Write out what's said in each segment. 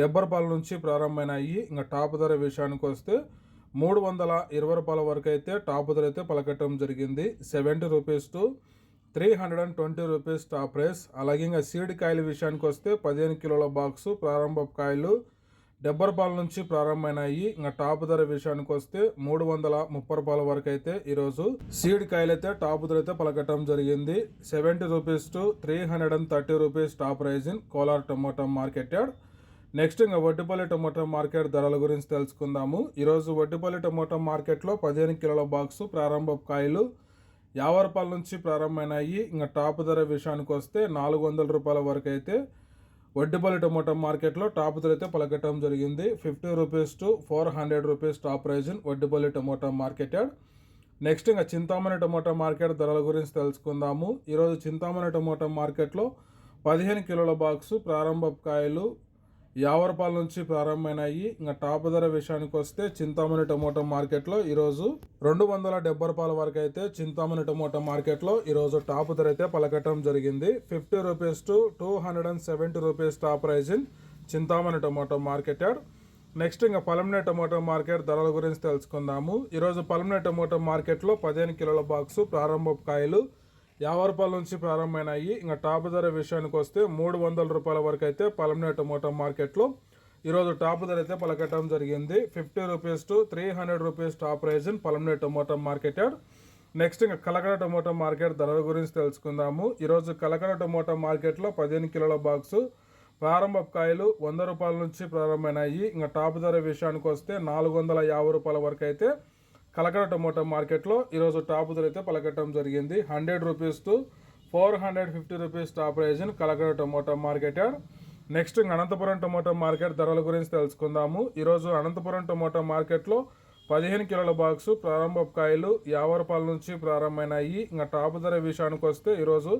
డెబ్బై రూపాయల నుంచి ప్రారంభమైనాయి. ఇంకా టాప్ ధర విషయానికి వస్తే మూడు వందల ఇరవై రూపాయల వరకు అయితే టాప్ ధర అయితే పలకటం జరిగింది. Seventy rupees to three hundred and twenty rupees top price అలాగే ఇంకా సీడ్ కాయల విషయానికి వస్తే పదిహేను కిలోల బాక్సు ప్రారంభ కాయలు డెబ్బై రూపాయల నుంచి ప్రారంభమైనాయి. ఇంకా టాప్ ధర విషయానికి వస్తే మూడు వందల ముప్పై రూపాయల వరకు అయితే ఈరోజు సీడ్ కాయలు అయితే టాప్ ధర అయితే పలకటం జరిగింది. Seventy rupees to three hundred and thirty rupees top price in Kolar tomato market yard next ఇంకా వడ్డిపల్లి టమోటా మార్కెట్ ధరల గురించి తెలుసుకుందాము. ఈరోజు వడ్డిపల్లి టమోటా మార్కెట్లో పదిహేను కిలోల బాక్సు ప్రారంభ కాయలు యాభై రూపాయల నుంచి ప్రారంభమైనాయి. ఇంకా టాప్ ధర విషయానికి వస్తే నాలుగు వందల రూపాయల వరకు అయితే వడ్డిపల్లి టమోటా మార్కెట్లో టాప్ ధర అయితే పలకటం జరిగింది. Fifty rupees to four hundred rupees top price in Vaddipalli tomato market next ఇంకా చింతామణి టమోటా మార్కెట్ ధరల గురించి తెలుసుకుందాము. ఈరోజు చింతామణి టమోటా మార్కెట్లో పదిహేను కిలోల బాక్సు ప్రారంభ కాయలు యావరపాల నుంచి ప్రారంభమైనాయి. ఇంకా టాప్ ధర విషయానికి వస్తే చింతామణి టమోటా మార్కెట్లో ఈరోజు రెండు వందల డెబ్బై రూపాయల వరకు అయితే చింతామణి టమోటా మార్కెట్లో ఈరోజు టాప్ ధర అయితే పలకటం జరిగింది. Fifty rupees to two hundred and seventy rupees top price in Chintamani tomato market next ఇంకా పలమనే టమోటో మార్కెట్ ధరల గురించి తెలుసుకుందాము. ఈరోజు పలమనే టమోటో మార్కెట్లో పదిహేను కిలోల బాక్సు ప్రారంభ కాయలు యాభై రూపాయల నుంచి ప్రారంభమైనాయి. ఇంకా టాప్ ధర విషయానికి వస్తే మూడు వందల రూపాయల వరకు అయితే పలమనే టమోటా మార్కెట్లో ఈరోజు టాప్ ధర అయితే పలకటం జరిగింది. Fifty rupees to three hundred rupees top price in Palamaner tomato market next ఇంకా కలకడ టమోటా మార్కెట్ ధరల గురించి తెలుసుకుందాము. ఈరోజు కలకడ టమోటా మార్కెట్లో పదిహేను కిలోల బాక్సు ప్రారంభ కాయలు వంద రూపాయల నుంచి ప్రారంభమైనాయి. ఇంకా టాప్ ధర విషయానికి వస్తే నాలుగు వందల యాభై రూపాయల వరకు అయితే కలకడ టొమాటో మార్కెట్లో ఈరోజు టాప్ ధర అయితే పలకటం జరిగింది. Hundred rupees to four hundred fifty rupees top price Kalakada tomato market next Anantapuram tomato market ధరల గురించి తెలుసుకుందాము. ఈరోజు అనంతపురం టొమాటో మార్కెట్లో పదిహేను కిలోల బాక్సు ప్రారంభ కాయలు యాభై రూపాయల నుంచి ప్రారంభమైనాయి. ఇంకా టాప్ ధర విషయానికి వస్తే ఈరోజు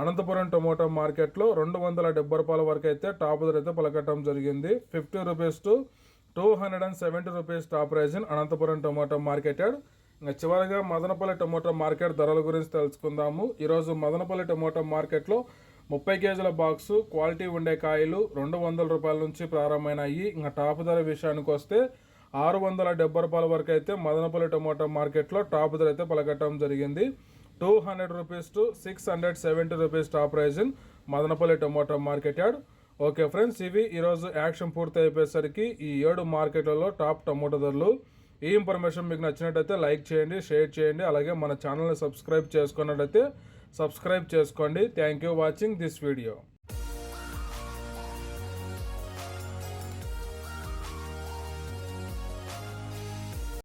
అనంతపురం టొమాటో మార్కెట్లో రెండు వందల డెబ్బై రూపాయల వరకు అయితే టాప్ ధర అయితే పలకటం జరిగింది. Fifty rupees to two hundred and seventy rupees top price in Anantapuram tomato marketed. ఇంకా చివరిగా మదనపల్లి టొమాటో మార్కెట్ ధరల గురించి తెలుసుకుందాము. ఈరోజు మదనపల్లి టొమాటో మార్కెట్లో ముప్పై కేజీల బాక్సు క్వాలిటీ ఉండే కాయలు రెండు వందల రూపాయల నుంచి ప్రారంభమైనాయి. ఇంకా టాప్ ధర విషయానికి వస్తే ఆరు వందల డెబ్బై రూపాయల వరకు అయితే మదనపల్లి టొమాటో మార్కెట్లో టాప్ ధర అయితే పలకట్టడం జరిగింది. Two hundred rupees to six hundred seventy rupees top price in Madanapalle tomato market yard okay friends ఇవి ఈరోజు యాక్షన్ పూర్తి అయిపోయేసరికి ఈ ఏడు మార్కెట్లలో టాప్ టమోటో ధరలు. ఈ ఇన్ఫర్మేషన్ మీకు నచ్చినట్టయితే లైక్ చేయండి షేర్ చేయండి అలాగే మన ఛానల్ని సబ్స్క్రైబ్ చేసుకున్నట్టయితే సబ్స్క్రైబ్ చేసుకోండి. Thank you watching this video.